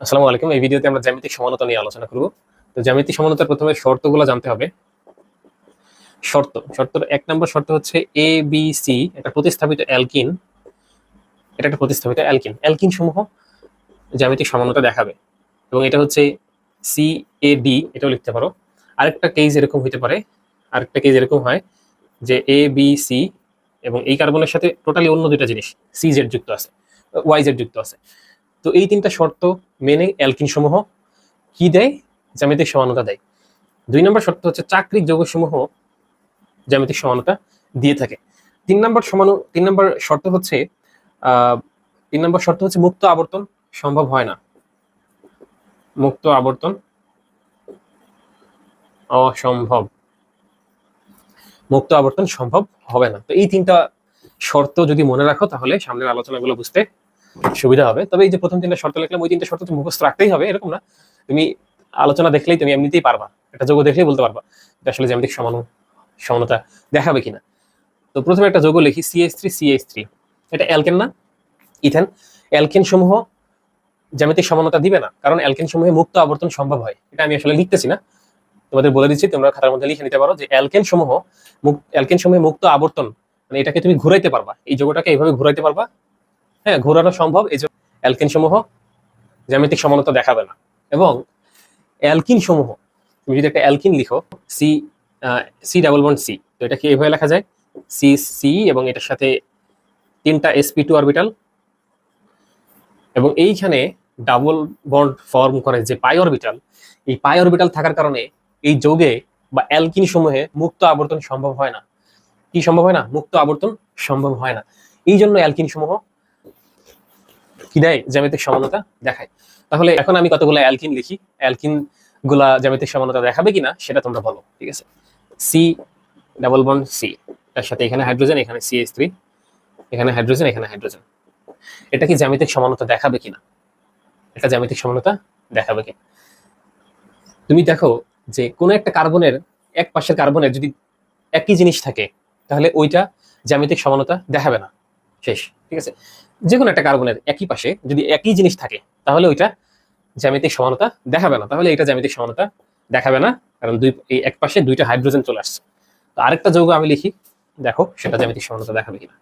আসসালামু আলাইকুম। এই ভিডিওতে আমরা জ্যামিতিক সমানতা নিয়ে আলোচনা করব। তো জ্যামিতিক সমানতার প্রথমে শর্তগুলো জানতে হবে। শর্ত, শর্তর এক নম্বর শর্ত হচ্ছে এ বি সি একটা প্রতিস্থাপিত অ্যালকিন। এটা একটা প্রতিস্থাপিত অ্যালকিন। অ্যালকিন সমূহ জ্যামিতিক সমানতা দেখাবে। এবং এটা হচ্ছে সি এ ডি এটাও লিখতে পারো। আরেকটা কেস এরকম হইতে পারে। আরেকটা কেস এরকম হয় যে এ বি সি এবং এই কার্বনের সাথে টোটালি অন্য দুইটা জিনিস। সি জেড যুক্ত আছে। ওয়াই জেড যুক্ত আছে। তো এই তিনটা শর্ত মেনে অ্যালকিন সমূহ কি দেয়? জ্যামিতিক সমানতা দেয়। দুই নম্বর শর্ত হচ্ছে চাকরিক যৌগসমূহ জ্যামিতিক সমানতা দিয়ে থাকে। তিন নম্বর সমান, তিন নম্বর শর্ত হচ্ছে তিন নম্বর শর্ত হচ্ছে মুক্ত আবর্তন সম্ভব হয় না। মুক্ত আবর্তন অসম্ভব। মুক্ত আবর্তন সম্ভব হবে না। তো এই তিনটা শর্ত যদি মনে রাখো তাহলে সামনের আলোচনাগুলো বুঝতে সুবিধা হবে। তবে এই যে প্রথম তিনটা শর্ত লিখলাম, ওই তিনটা শর্ত তুমি মুখস্থ রাখতেই হবে, এরকম না। তুমি আলোচনা দেখলেই তুমি এমনিতেই পারবা, একটা যোগ দেখলেই বলতে পারবা যে আসলে জ্যামিতিক সমান সমানতা দেখাবে কিনা। তো প্রথমে একটা যোগ লিখি সিএস থ্রি সিএস থ্রি এটা অ্যালকেন না? ইথেন। অ্যালকেন সমূহ জ্যামিতিক সমানতা দিবে না, কারণ অ্যালকেন সমূহে মুক্ত আবর্তন সম্ভব হয়। এটা আমি আসলে লিখতেছি না। তোমাদের বলে দিচ্ছি, তোমরা খাতার মধ্যে লিখে নিতে পারো যে অ্যালকেন সমূহ অ্যালকেন সমূহে মুক্ত আবর্তন মানে এটাকে তুমি ঘুরাইতে পারবা। এই যোগটাকে এইভাবে ঘুরাইতে পারবা হ্যাঁ ঘোরানো সম্ভব। এই যে অ্যালকিন সমূহ জ্যামিতিক সমানতা দেখাবে না। এবং অ্যালকিন সমূহ তুমি যদি একটা অ্যালকিন লিখো C C double bond C তো এটা কি এইভাবে লেখা যায়? সি সি এবং এটার সাথে তিনটা এসপি টু অরবিটাল এবং এইখানে ডাবল বন্ড ফর্ম করে যে পাই অরবিটাল এই পাই অরবিটাল থাকার কারণে এই যৌগে বা অ্যালকিন সমূহে মুক্ত আবর্তন সম্ভব হয় না। কি সম্ভব হয় না? মুক্ত আবর্তন সম্ভব হয় না। এই জন্য অ্যালকিন সমূহ কি দেয় জ্যামিতিক সমানতা? দেখায়। তাহলে এখন আমি কতগুলো অ্যালকিন লিখি? অ্যালকিনগুলা জ্যামিতিক সমানতা দেখাবে কিনা সেটা তোমরা বলো, ঠিক আছে? সি ডাবল বন্ড সি তার সাথে এখানে হাইড্রোজেন এখানে সিএস থ্রি এখানে হাইড্রোজেন এখানে হাইড্রোজেন এটা কি জ্যামিতিক সমানতা দেখাবে কিনা? এটা জ্যামিতিক সমানতা দেখাবে কিনা? তুমি দেখো যে কোনো একটা কার্বনের, এক পাশের কার্বনের যদি একই জিনিস থাকে, তাহলে ওইটা জ্যামিতিক সমানতা দেখাবে না। শেষ, ঠিক আছে? যে কোনো একটা কার্বনের একই পাশে যদি একই জিনিস থাকে, তাহলে ওইটা জ্যামিতিক সমানতা দেখাবে না। তাহলে এটা জ্যামিতিক সমানতা দেখাবে না, কারণ দুই, এই এক পাশে দুইটা হাইড্রোজেন চলে আসছে। তো আরেকটা যৌগ আমি লিখি, দেখো সেটা জ্যামিতিক সমানতা দেখাবে কিনা।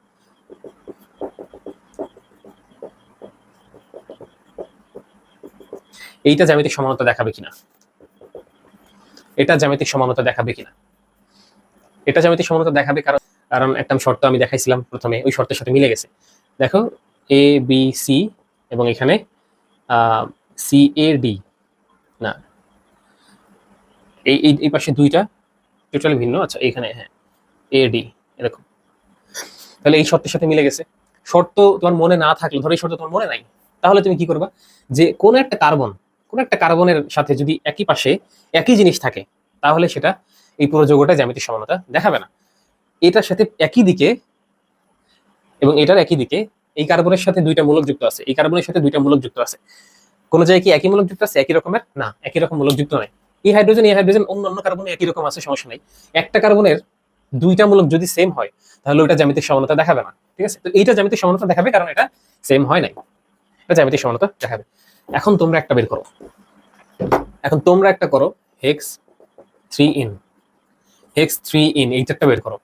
এইটা জ্যামিতিক সমানতা দেখাবে কিনা? এটা জ্যামিতিক সমানতা দেখাবে কিনা? এটা জ্যামিতিক সমানতা দেখাবে কারণ কারণ একটা শর্ত আমি দেখাইছিলাম প্রথমে, ওই শর্তের সাথে মিলে গেছে। দেখো এ বি সি এবং এখানে সি এ ডি না। এই, এই- পাশে দুইটা টোটালি ভিন্ন। আচ্ছা এখানে হ্যাঁ এ ডি এরকম। তাহলে এই শর্তের সাথে মিলে গেছে। শর্ত তোমার মনে না থাকলে, ধরো এই শর্ত তোমার মনে নাই, তাহলে তুমি কি করবা? যে কোনো একটা কার্বন, কোনো একটা কার্বনের সাথে যদি একই পাশে একই জিনিস থাকে, তাহলে সেটা এই পুরো যৌগটা জ্যামিতিক সমানতা দেখাবে না। এটার সাথে একই দিকে এবং এটার একই দিকে এই কার্বনের সাথে দুইটা মূলক যুক্ত আছে। এই কার্বনের সাথে দুইটা মূলক যুক্ত আছে। কোন জায়গায় কি একই মূলক যুক্ত আছে? একই রকমের? না, একই রকম মূলক যুক্ত নয় এই হাইড্রোজেন এই হাইড্রোজেন অন্য অন্য কার্বনে একই রকম আছে, সমস্যা নাই। একটা কার্বনের দুইটা মূলক যদি সেম হয়, তাহলে ওইটা জ্যামিতিক সমানতা দেখাবে না। ঠিক আছে? তো এইটা জ্যামিতিক সমানতা দেখাবে কারণ এটা সেম হয় নাই। এটা জ্যামিতিক সমানতা দেখাবে। এখন তোমরা একটা বের করো। এখন তোমরা একটা করো hex three ene hex three ene এই চারটা বের করো।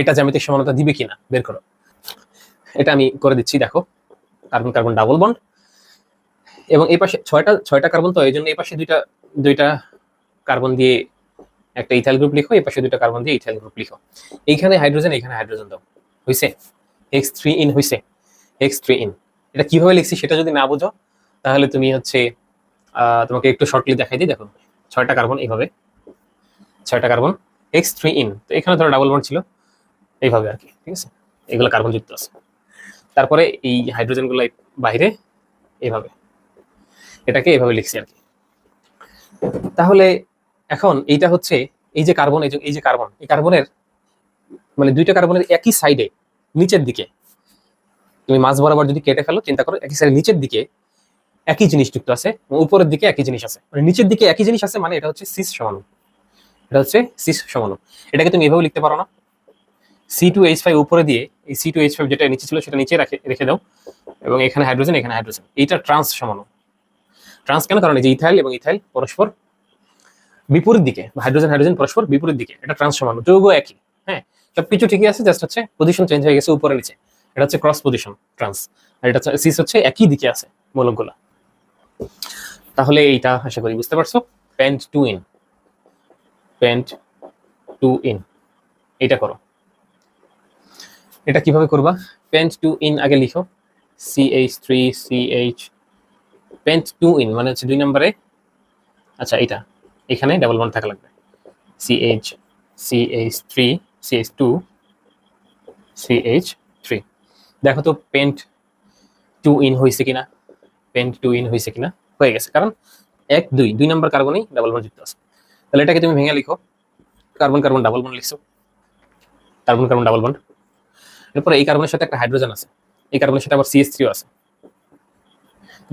এটা জ্যামিতিক সমানতা দিবে কিনা? বের করো। এটা আমি করে দিচ্ছি, দেখো। কার্বন কার্বন ডাবল বন্ড এবং এই পাশে ছয়টা ছয়টা কার্বন তো এই জন্য এই পাশে দুইটা দুইটা কার্বন দিয়ে একটা ইথাইল গ্রুপ লিখো, এই পাশে দুইটা কার্বন দিয়ে ইথাইল গ্রুপ লিখো। এইখানে হাইড্রোজেন এখানে হাইড্রোজেন দাও। হইছে? এক্স থ্রি ইন হইছে। এক্স থ্রি ইন এটা কীভাবে লিখছি সেটা যদি না বোঝো, তাহলে তুমি হচ্ছে তোমাকে একটু শর্টলি দেখাই দিই, দেখো। ছয়টা কার্বন এইভাবে। ছয়টা কার্বন এক্স থ্রি ইন তো এখানে ধরো ডাবল বন্ড ছিল। এইভাবে আর কি, ঠিক আছে? এগুলো কার্বন যুক্ত আছে। তারপরে এই হাইড্রোজেনগুলো বাইরে এভাবে এটাকে এভাবে লিখছি আর কি। তাহলে এখন এইটা হচ্ছে এই যে কার্বন এই যে কার্বন এই কার্বনের মানে দুইটা কার্বনের একই সাইডে নিচের দিকে, তুমি মাছ বরাবর যদি কেটে ফেলো, চিন্তা করো, একই সাইডে নিচের দিকে একই জিনিস যুক্ত আছে উপরের দিকে একই জিনিস আছে। মানে নিচের দিকে একই জিনিস আছে মানে এটা হচ্ছে সিস সমাণু এটা হচ্ছে সিস সমাণু এটাকে তুমি এভাবে লিখতে পারো না। সি টু এইচ ফাইভ উপরে দিয়ে এই সি টু এইচ ফাইভ যেটা নিচে ছিল সেটা নিচে রাখে, রেখে দাও। এবং এখানে হাইড্রোজেন এখানে হাইড্রোজেন এইটা ট্রান্স সমাণু ট্রান্স কেন? কারণ এই যে ইথাইল এবং ইথাইল পরস্পর বিপরীত দিকে হাইড্রোজেন হাইড্রোজেন পরস্পর বিপরীত দিকে, এটা ট্রান্স সমান যৌগ একই হ্যাঁ? সবকিছু ঠিকই আছে জাস্ট হচ্ছে পজিশন চেঞ্জ হয়ে গেছে উপরে নিচে। এটা হচ্ছে ক্রস পজিশন ট্রান্স আর এটা সিস হচ্ছে একই দিকে আছে মৌলকগুলা তাহলে এইটা আশা করি বুঝতে পারছ। Pent two ene pent two ene এটা করো। এটা কীভাবে করবা? প্যান্ট টু ইন আগে লিখো। C H three C H pent two ene মানে হচ্ছে দুই নম্বরে। আচ্ছা এটা এখানে ডাবল বন্ড থাকা লাগবে। C H C H three C H two C H three দেখো তো পেন্ট টু ইন হয়েছে কিনা? পেন্ট টু ইন হয়েছে কিনা? হয়ে গেছে। কারণ এক, দুই দুই নম্বর কার্বনেই ডাবল বন্ড যুক্ত আছে। তাহলে এটাকে তুমি ভেঙে লিখো। কার্বন কার্বন ডাবল বন্ড লিখছো। কার্বন কার্বন ডাবল বন্ড এরপরে এই কার্বনের সাথে একটা হাইড্রোজেন আছে। এই কার্বনের সাথে আবার সিএস থ্রিও আছে।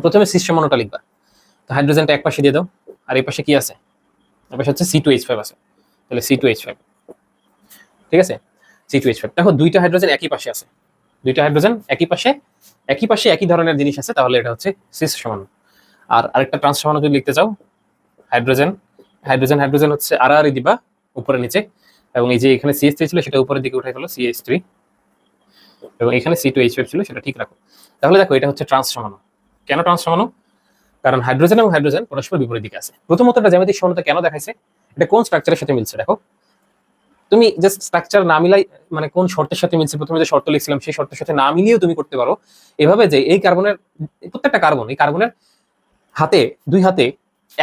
প্রথমে সিস সমানটা লিখবা। তো হাইড্রোজেনটা এক পাশে দিয়ে দাও। আর এই পাশে কি আছে? এই পাশে হচ্ছে সি টু এইচ ফাইভ আছে। তাহলে সি টু এইচ ফাইভ ঠিক আছে? সি টু এইচ ফাইভ দেখো, দুইটা হাইড্রোজেন একই পাশে আছে। দুইটা হাইড্রোজেন একই পাশে একই পাশে একই ধরনের জিনিস আছে। তাহলে এটা হচ্ছে সিস সমান আর আরেকটা ট্রান্স যদি লিখতে চাও হাইড্রোজেন হাইড্রোজেন হাইড্রোজেন হচ্ছে আর আর দিবা উপরে নিচে। এবং এই যে এখানে সিএস থ্রি ছিল, সেটা উপরের দিকে উঠে গেলো সিএস থ্রি এবং এখানে সি টু এইচ ছিল, সেটা ঠিক রাখো। তাহলে দেখো, এটা হচ্ছে ট্রান্স সমানো কেন ট্রান্স সমানো কারণ হাইড্রোজেন এবং হাইড্রোজেন পরস্পর বিপরীত দিকে আছে। প্রথমত এটা জ্যামিতিক সমানতা কেন দেখাইছে? এটা কোন স্ট্রাকচারের সাথে মিলছে, দেখো। তুমি জাস্ট স্ট্রাকচার না মিলাই মানে কোন শর্তের সাথে মিলছে? প্রথমে যে শর্ত লিখছিলাম, সেই শর্তের সাথে না মিলিয়েও তুমি করতে পারো। এভাবে যে এই কার্বনের, প্রত্যেকটা কার্বন, এই কার্বনের হাতে, দুই হাতে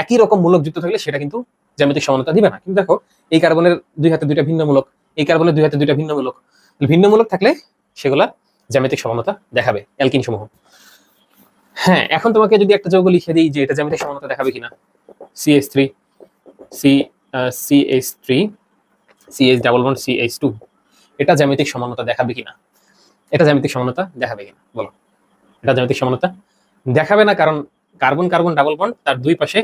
একই রকম মূলক যুক্ত থাকলে সেটা কিন্তু জ্যামিতিক সমানতা দিবে না। কিন্তু দেখো, এই কার্বনের দুই হাতে দুইটা ভিন্ন মূলক, এই কার্বনের দুই হাতে দুইটা ভিন্ন মূলক। ভিন্ন মূলক থাকলে সেগুলা জ্যামিতিক সমানতা দেখাবে, অ্যালকিন সমূহ। হ্যাঁ এখন তোমাকে যদি একটা যৌগ লিখে দিই যে এটা জ্যামিতিক সমানতা দেখাবে কিনা। CH three C CH three CH double one CH two এটা জ্যামিতিক সমানতা দেখাবে কিনা? এটা জ্যামিতিক সমানতা দেখাবে কিনা? বলো। এটা জ্যামিতিক সমানতা দেখাবে না কারণ কার্বন কার্বন ডাবল বন্ড তার দুই পাশে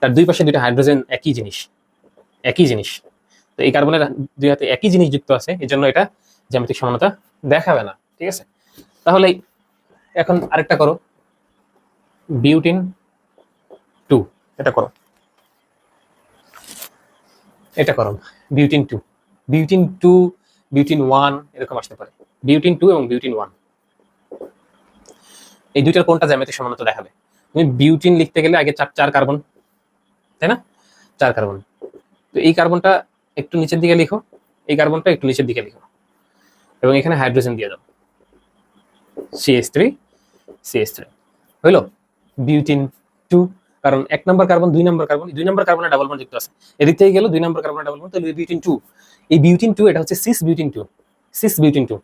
তার দুই পাশে দুইটা হাইড্রোজেন একই জিনিস একই জিনিস। তো এই কার্বনের দুই হাতে একই জিনিস যুক্ত আছে এই জন্য এটা জ্যামিতিক সমানতা দেখাবে না, ঠিক আছে? তাহলে এখন আরেকটা করো। বিউটিন টু, এটা করো। এটা করো, butene two. Butene two, butene one, এরকম আসতে পারে। বিউটিন টু এবং বিউটিন ওয়ান। এই দুইটার কোনটা জ্যামিতিক সমানতা দেখাবে? তুমি বিউটিন লিখতে গেলে আগে চার চার কার্বন, তাই না? চার কার্বন। তো এই কার্বনটা একটু নিচের দিকে লিখো, এই কার্বনটা একটু নিচের দিকে লিখো। এবং এখানে হাইড্রোজেন দিয়ে দাও। সিএস থ্রি সিএস থ্রি হইল? বিউটিন টু কারণ এক নম্বর কার্বন দুই নম্বর কার্বন দুই নম্বর কার্বনে ডাবল বন্ড যুক্ত আছে। এদিক থেকে গেল, দুই নম্বর কার্বনে ডাবল বন্ড তাহলে বিউটিন টু এই বিউটিন টু এটা হচ্ছে cis butene two cis butene two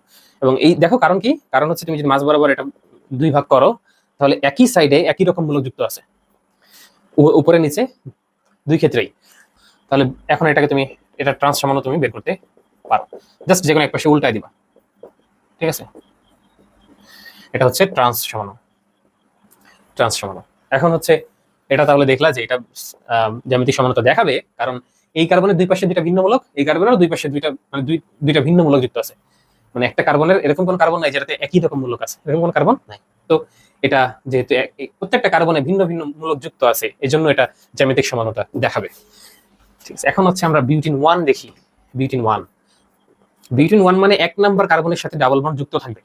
এবং এই দেখো কারণ কি? কারণ হচ্ছে তুমি যদি মাঝ বরাবর এটা দুই ভাগ করো, তাহলে একই সাইডে একই রকম মূলক যুক্ত আছে। উপরে নিচে দুই ক্ষেত্রেই। তাহলে এখন এটাকে তুমি এটা ট্রান্স সমানো তুমি বের করতে পারো। জাস্ট যে কোনো এক পাশে উল্টাই দিবা। ঠিক আছে? এটা হচ্ছে ট্রান্স সমানো ট্রান্স সমানো এখন হচ্ছে এটা তাহলে দেখলা যে এটা জ্যামিতিক সমানতা দেখাবে, কারণ এই কার্বনের দুই পাশে দুইটা ভিন্ন মূলক এই কার্বনের দুই পাশে দুইটা মানে দুই, দুইটা ভিন্ন মূলক যুক্ত আছে। মানে একটা কার্বনের এরকম কোন কার্বন নাই যেটাতে একই রকম মূলক আছে, এরকম কোন কার্বন নাই। তো এটা যেহেতু প্রত্যেকটা কার্বনে ভিন্ন ভিন্ন মূলক যুক্ত আছে এই জন্য এটা জ্যামিতিক সমানতা দেখাবে। ঠিক এখন হচ্ছে আমরা বিউটিন ওয়ান দেখি। বিউটিন ওয়ান বিউটিন ওয়ান মানে এক নাম্বার কার্বনের সাথে ডাবল বন্ড যুক্ত থাকবে।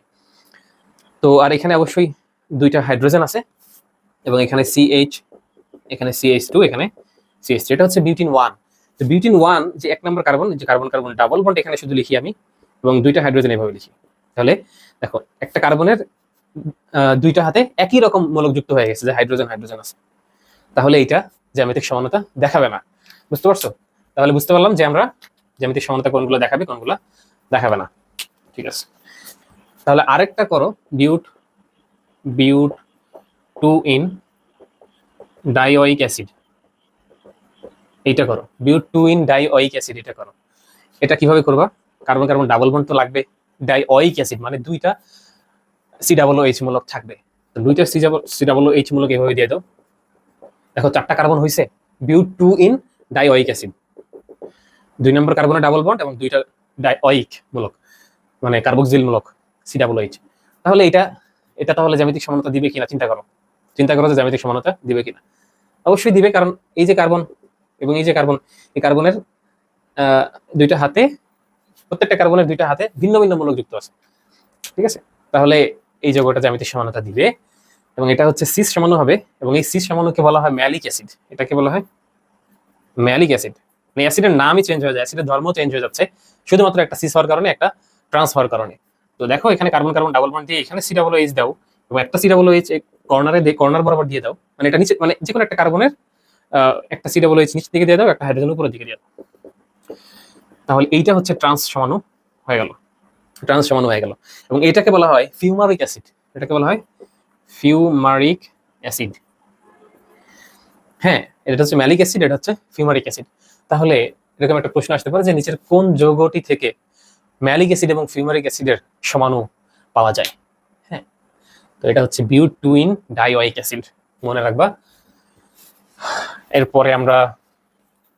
তো আর এখানে অবশ্যই দুইটা হাইড্রোজেন আছে এবং এখানে সিএইচ এখানে সিএইচ টু এখানে সিএইচ এটা হচ্ছে বিউটিন ওয়ান তো বিউটিন ওয়ান যে এক নম্বর কার্বন যে কার্বন কার্বন ডাবল বন্ড এখানে শুধু লিখি আমি এবং দুইটা হাইড্রোজেন এভাবে লিখি। তাহলে দেখো, একটা কার্বনের দুইটা হাতে একই রকম মূলক যুক্ত হয়ে গেছে যে হাইড্রোজেন হাইড্রোজেন আছে। তাহলে এটা জ্যামিতিক সমানতা দেখাবে না। বুঝতে পারছ? তাহলে বুঝতে পারলাম যে আমরা জ্যামিতিক সমানতা কোনগুলো দেখাবে কোনগুলো দেখাবে না। ঠিক আছে। তাহলে আরেকটা করো, but but two ene dioic acid. এইটা করো, but two ene dioic acid এটা করো। এটা কীভাবে করবা? কার্বন কার্বন ডাবল বন্ড তো লাগবে। ডাইওয়িক অ্যাসিড মানে দুইটা সি ডাবল ও এইচ মূলক থাকবে। দুইটা C double C double O H মূলক এভাবে দিয়ে দাও। দেখো, চারটা কার্বন হয়েছে but two ene dioic acid দুই নম্বর কার্বনে ডাবল বন্ড এবং দুইটা ডাইওয়িক মূলক মানে কার্বক্সিল মূলক সি ডাবল এইচ তাহলে এটা এটা তাহলে জ্যামিতিক সমানতা দিবে কিনা চিন্তা করো। চিন্তা করো যে জ্যামিতিক সমানতা দিবে কিনা। অবশ্যই দিবে কারণ এই যে কার্বন এবং এই যে কার্বন এই কার্বনের দুইটা হাতে, প্রত্যেকটা কার্বনের দুইটা হাতে ভিন্ন ভিন্ন মূলক যুক্ত আছে। ঠিক আছে? তাহলে এই যৌগটা জ্যামিতিক সমানতা দিবে এবং এটা হচ্ছে সিস সমাণু হবে এবং এই সিস সমাণুকে বলা হয় ম্যালিক অ্যাসিড এটাকে বলা হয় ম্যালিক অ্যাসিড। মানে অ্যাসিডের নামই চেঞ্জ হয়ে যায়, অ্যাসিডের ধর্ম চেঞ্জ হয়ে যাচ্ছে, শুধুমাত্র একটা সিস হওয়ার কারণে, একটা ট্রান্স হওয়ার কারণে। তো দেখো, এখানে কার্বন কার্বন ডাবল বন্ড দিয়ে এখানে সি ডাবল এইচ দাও, এবং একটা সি ডাবল এইচ কর্নারে দিয়ে কর্নার বরাবর দিয়ে দাও মানে এটা নিচে মানে যে কোনো একটা কার্বনের একটা সি ডাবল এইচ নিচের দিকে দিয়ে দাও, একটা হাইড্রোজেন উপরের দিকে দিয়ে দাও। তাহলে এইটা হচ্ছে ট্রান্স সমাণু হয়ে গেল ট্রান্স সমাণু হয়ে গেল। এবং এটাকে বলা হয় ফিউমারিক অ্যাসিড এটাকে বলা হয় ফিউমারিক অ্যাসিড হ্যাঁ এটা হচ্ছে ম্যালিক অ্যাসিড এটা হচ্ছে ফিউমারিক অ্যাসিড তাহলে এরকম একটা প্রশ্ন আসতে পারে যে নিচের কোন যৌগটি থেকে ম্যালিক অ্যাসিড এবং ফিউমারিক অ্যাসিডের সমাণু পাওয়া যায়? হ্যাঁ তো এটা হচ্ছে বিউট টুইন ডাইওয়াইক অ্যাসিড মনে রাখবা। এরপরে আমরা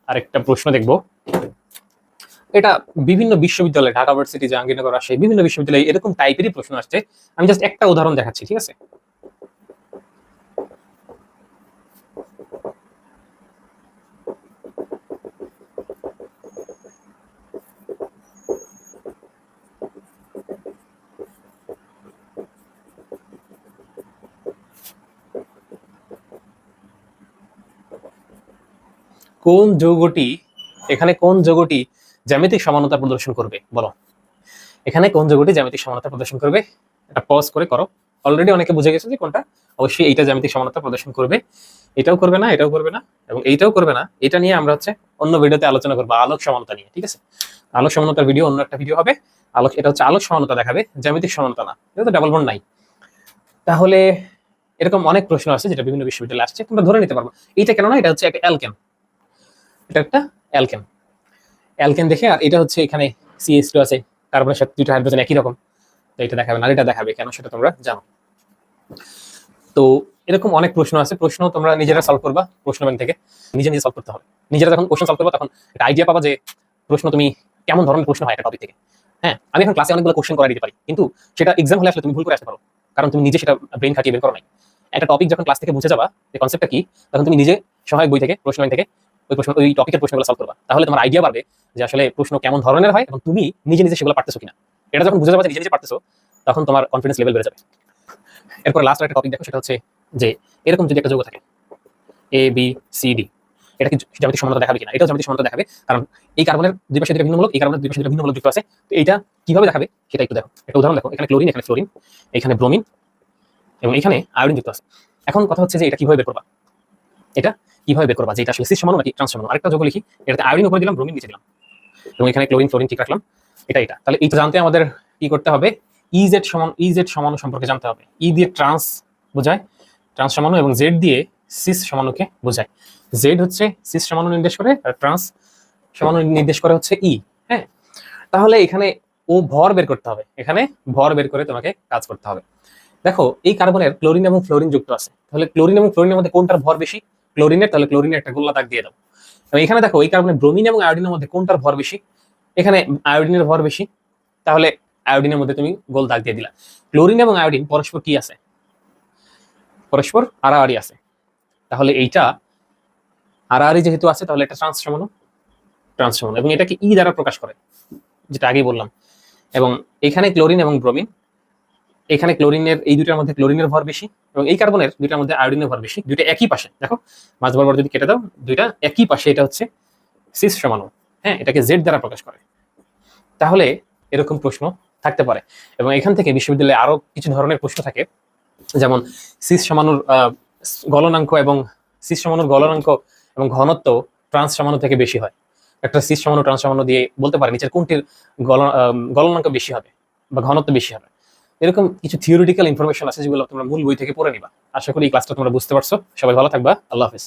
আরেকটা প্রশ্ন দেখব। এটা বিভিন্ন বিশ্ববিদ্যালয়, ঢাকা ভার্সিটি, জাহাঙ্গীরনগর, রাজশাহী, বিভিন্ন বিশ্ববিদ্যালয়ে এরকম টাইপেরই প্রশ্ন আসছে। আমি জাস্ট একটা উদাহরণ দেখাচ্ছি, ঠিক আছে? কোন যৌগটি, এখানে কোন যৌগটি জ্যামিতিক সমানতা প্রদর্শন করবে? বলো। এখানে কোন যৌগটি জ্যামিতিক সমানতা প্রদর্শন করবে? এটা পজ করে করো। অলরেডি অনেকে বুঝে গেছে যে কোনটা? অবশ্যই এইটা জ্যামিতিক সমানতা প্রদর্শন করবে। এটাও করবে না, এটাও করবে না এবং এইটাও করবে না। এটা নিয়ে আমরা হচ্ছে অন্য ভিডিওতে আলোচনা করব আলোক সমানতা নিয়ে, ঠিক আছে? আলোক সমানতার ভিডিও অন্য একটা ভিডিও হবে। আলোক, এটা হচ্ছে আলোক সমানতা দেখাবে, জ্যামিতিক সমানতা না। এটা তো ডাবল বন্ড নাই। তাহলে এরকম অনেক প্রশ্ন আছে যেটা বিভিন্ন বিশ্ববিদ্যালয়ে আসছে, তোমরা ধরে নিতে পারব। এইটা কেন না, এটা হচ্ছে একটা অ্যালকেন এটা একটা অ্যালকেন। অ্যালকেন দেখে, আর এটা হচ্ছে এখানে সিএস টু আছে, কার্বনের সাথে দুইটা হাইড্রোজেন একই রকম। তো এটা দেখাবে না এটা দেখাবে কেন, সেটা তোমরা জানো। তো এরকম অনেক প্রশ্ন আছে, প্রশ্ন তোমরা নিজেরা সলভ করবা, প্রশ্ন ব্যাংক থেকে। নিজে নিজে সলভ করতে হবে। নিজেরা যখন কোশ্চেন সলভ করবা, তখন একটা আইডিয়া পাবা যে, প্রশ্ন তুমি কেমন ধরনের প্রশ্ন হয় একটা টপিক থেকে। হ্যাঁ আমি এখন ক্লাসে অনেকগুলো কোশ্চেন করা দিতে পারি, কিন্তু সেটা এক্সাম হলে আসলে তুমি ভুল করে আসতে পারো, কারণ তুমি নিজে সেটা ব্রেন খাটিয়ে বের করো নাই। একটা টপিক যখন ক্লাস থেকে বুঝে যাবা, যে কনসেপ্টটা কি, তখন তুমি নিজে সহায়ক বই থেকে, প্রশ্ন ব্যাংক থেকে ওই প্রশ্ন, ওই টপিকের প্রশ্নগুলো সলভ করবা। তাহলে তোমার আইডিয়া বাড়বে যে আসলে প্রশ্ন কেমন ধরনের হয় এবং তুমি নিজে নিজে সেগুলো পারতেছো কিনা। এটা যখন বুঝে যাবে নিজে নিজে পারতেছো, তখন তোমার কনফিডেন্স লেভেল বেড়ে যাবে। এরপর লাস্ট একটা টপিক দেখো, সেটা হচ্ছে যে এরকম যদি একটা যৌগ থাকে এ বি সি ডি এটা কি জ্যামিতিক সমানতা দেখাবে কিনা? এটাও জ্যামিতিক সমানতা দেখাবে, কারণ এই কার্বনের দুই পাশে দুটো ভিন্ন মূলক এই কার্বনের দুই পাশে দুটো ভিন্ন মূলক যুক্ত আছে। তো এইটা কীভাবে দেখাবে, সেটা একটু দেখো। একটা উদাহরণ দেখো, এখানে ক্লোরিন এখানে ফ্লোরিন এখানে ব্রোমিন এবং এখানে আয়োডিন যুক্ত আছে। এখন কথা হচ্ছে যে এটা কীভাবে বের করবা? এটা কীভাবে বের করবা? যে এটা আসলে সিস সমাণু নাকি ট্রান্স সমাণু আরেকটা যোগ লিখি, এটাতে আয়োডিন উপরে দিলাম, ব্রোমিন নিচে দিলাম। এবং এখানে ক্লোরিন, ফ্লোরিন ঠিক রাখলাম। এটা এটা। তাহলে এইটা জানতে আমাদের কি করতে হবে? ইজেড সমান ইজেড সমাণু সম্পর্কে জানতে হবে। ই দিয়ে ট্রান্স বোঝায় ট্রান্স সমাণু এবং জেড দিয়ে সিস সমাণুকে বোঝায়। জেড হচ্ছে সিস সমাণু নির্দেশ করে, আর ট্রান্স সমাণু নির্দেশ করে হচ্ছে ই হ্যাঁ? তাহলে এখানে ও ভর বের করতে হবে। এখানে ভর বের করে তোমাকে কাজ করতে হবে। দেখো, এই কার্বনের ক্লোরিন এবং ফ্লোরিন যুক্ত আছে। তাহলে ক্লোরিন এবং ফ্লোরিনের মধ্যে কোনটার ভর বেশি? ক্লোরিনের, তাহলে ক্লোরিনের একটা গোল্লা দাগ দিয়ে দাও। এখানে দেখো, এই কারণে ব্রোমিন এবং আয়োডিনের মধ্যে কোনটার ভর বেশি? এখানে আয়োডিনের ভর বেশি। তাহলে আয়োডিনের মধ্যে তুমি গোল দাগ দিয়ে দিলা। ক্লোরিন এবং আয়োডিন পরস্পর কি আছে? পরস্পর আড়াআড়ি আছে। তাহলে এইটা আড়াআড়ি যেহেতু আছে, তাহলে এটা ট্রান্স সমাণু ট্রান্স সমাণু এবং এটাকে ই দ্বারা প্রকাশ করে, যেটা আগেই বললাম। এবং এখানে ক্লোরিন এবং ব্রোমিন এখানে ক্লোরিনের, এই দুইটার মধ্যে ক্লোরিনের ভর বেশি এবং এই কার্বনের দুইটার মধ্যে আয়োডিনের ভর বেশি। দুইটা একই পাশে। দেখো মাঝ বরাবর যদি কেটে দাও, দুইটা একই পাশে, এটা হচ্ছে সিস সমাণু হ্যাঁ এটাকে জেড দ্বারা প্রকাশ করে। তাহলে এরকম প্রশ্ন থাকতে পারে। এবং এখান থেকে বিশ্ববিদ্যালয়ে আরও কিছু ধরনের প্রশ্ন থাকে। যেমন সিস সমানুর গলনাঙ্ক এবং সিস সমানুর গলনাঙ্ক এবং ঘনত্ব ট্রান্স সমাণু থেকে বেশি হয়। একটা সিস সমাণু ট্রান্স সমানু দিয়ে বলতে পারে, নিচের কোনটির গলনাঙ্ক বেশি হবে বা ঘনত্ব বেশি হবে। এরকম কিছু থিওরিটিক্যাল ইনফরমেশন আছে যেগুলো তোমরা মূল বই থেকে পড়ে নিবা। আশা করি এই ক্লাসটা তোমরা বুঝতে পারছ। সবাই ভালো থাকবা। আল্লাহ হাফেজ।